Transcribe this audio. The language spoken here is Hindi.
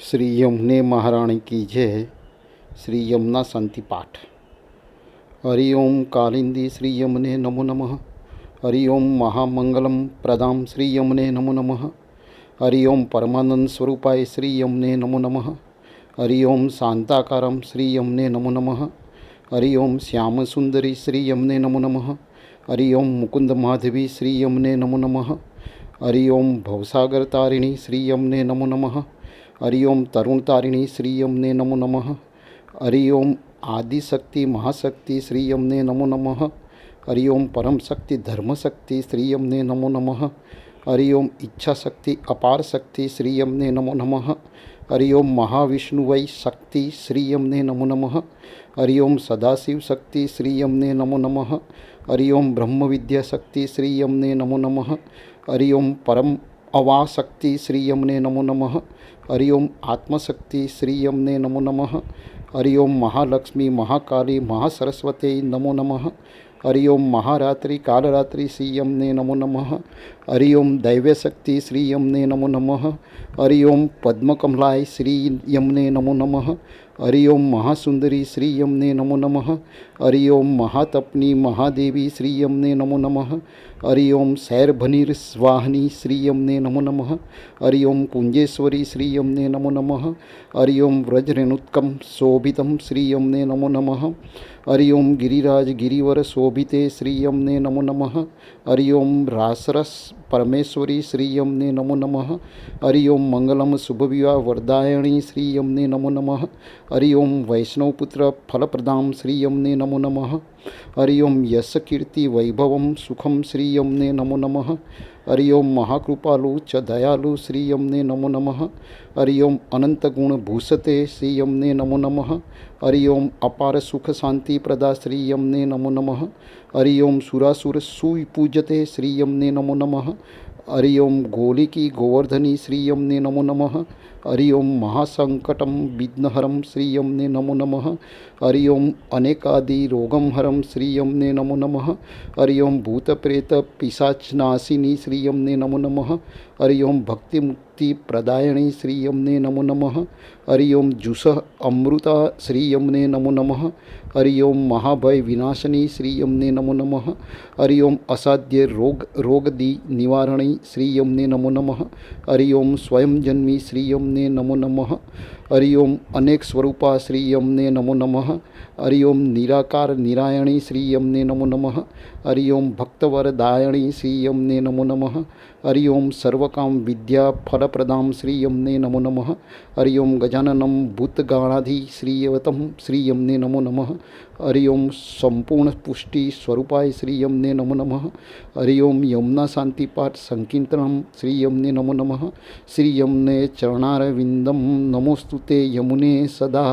श्री यमुने महाराणी की जय। श्री यमुना शांति पाठ। हरि ओम कालिंदी श्री यमुने नमो नमः। हरि ओम महामंगलम प्रदाम श्री यमुने नमो नमः। हरि ओम परमानंद स्वरूपाय श्री यमुने नमो नमः। हरि ओम शांताकारम श्री यमुने नमो नमः। हरि ओम श्याम सुंदरी श्री यमुने नमो नमः। हरि ओम मुकुंद माधवी श्री यमुने नमो नमः। हरि ओम भवसागर तारिणी श्री यमुने नमो नमः। हरि ओम तरुण तारिणी श्री यम ने नमो नम। हरि ओम आदिशक्ति महाशक्ति, श्री यम ने नमो नम। हरि ओम परम शक्ति धर्म शक्ति श्री यम ने नमो नम। हरि ओम इच्छा शक्ति अपार शक्ति श्री यम ने नमो नम। हरि ओम महाविष्णु वै शक्ति, श्री यम ने नमो नम। हरि ओम सदाशिव शक्ति श्री यम ने नमो नम। हरि ओम ब्रह्म विद्या शक्ति श्री यम ने नमो नम। हरि ओम परम અવાશક્તિ શ્રીયમને નમો નમઃ હરિઓમ આત્મશક્તિ શ્રીયમને નમો નમઃ હરિઓમ મહાલક્ષ્મી મહાકાલી મહાસરસ્વતે નમો નમઃ હરિઓમ મહારાત્રિ કાલરાત્રિ શ્રીયમને નમો નમઃ હરિઓમ દૈવ્યશક્તિ શ્રીયમને નમો નમઃ હરિઓમ પદ્મકમલાય શ્રીયમને નમો નમઃ हरि ओम महासुंदरी, श्री यमने नमो नमः। हरि ओम महातपनी, महादेवी, श्री यमने नमो नमः। हरि ओम सैरभनिर स्वाहनी, श्री यमने नमो नमः। हरि ओम कुंजेश्वरी, श्री यमने नमो नमः। हरि ओम व्रजरेणुत्कम शोभितम, श्री यमने नमो नमः। हरि ओम गिरिराज गिरिवर शोभिते, श्री यमने नमो नमः। हरि ओम रासरस परमेश्वरी, श्री यमने नमो नमः। हरि ओम मंगलम शुभविवाह वरदायणी, श्री यमने नमो नमः। हरि ओं वैष्णवपुत्र फलप्रद श्री यमने नमो नम। हरि ओं यस्य कीर्तिवैभवं सुखम श्री यमने नमो नम। हरि ओं महाकृपालु च दयालु श्री यमने नमो नम। हरि ओं अनन्तगुणभूषते श्री यमने नमो नम। हरि ओं अपार सुख शांति श्री यमने नमो नम। हरि ओं सुरासुरसुपूजते श्री यमने नमो नम। हरि ओम गोलिकी गोवर्धनी, श्री ने नमो नम। हरि ओम महासंकटम विघ्नहरम श्री ने नमो नम। हरि ओम अनेकादि रोगम हरम श्री ने नमो नम। हरि ओम भूतप्रेत पिशाचनाशिनी श्री ने नमो नम। हरि ओम भक्ति शक्ति प्रदायणी श्री यमने नमो नम। हरि ओम जुस अमृता श्री यमने नमो नम। हरि ओम महाभय विनाशनी श्री यमने नमो नम। हरि ओम असाध्य रोग रोगदि निवारणी श्री यमने नमो नम। हरि ओम स्वयंजन्मी श्री यमने नमो नम। हरि ओम अनेक स्वरूपा श्री यमने नमो नम। हरि ओम निराकार निरायणी श्री यमने नमो नम। हरि ओम भक्तवरदायणी श्री यमने नमो नम। हरि ओम सर्वकाम विद्या फल प्रदाम श्री यमने नमो नमः। हरि ओम गजाननम भूतगाणाधि श्रीयवतं श्री यमने नमो नमः। हरि ओं स्वरूपाय श्री यमने नमो नमः। हरि ओम यमुना शांति पाठ संकीर्तनम श्री यमने नमो। नमः श्री यमने चरणारविंदम नमोस्तुते यमुने सदा।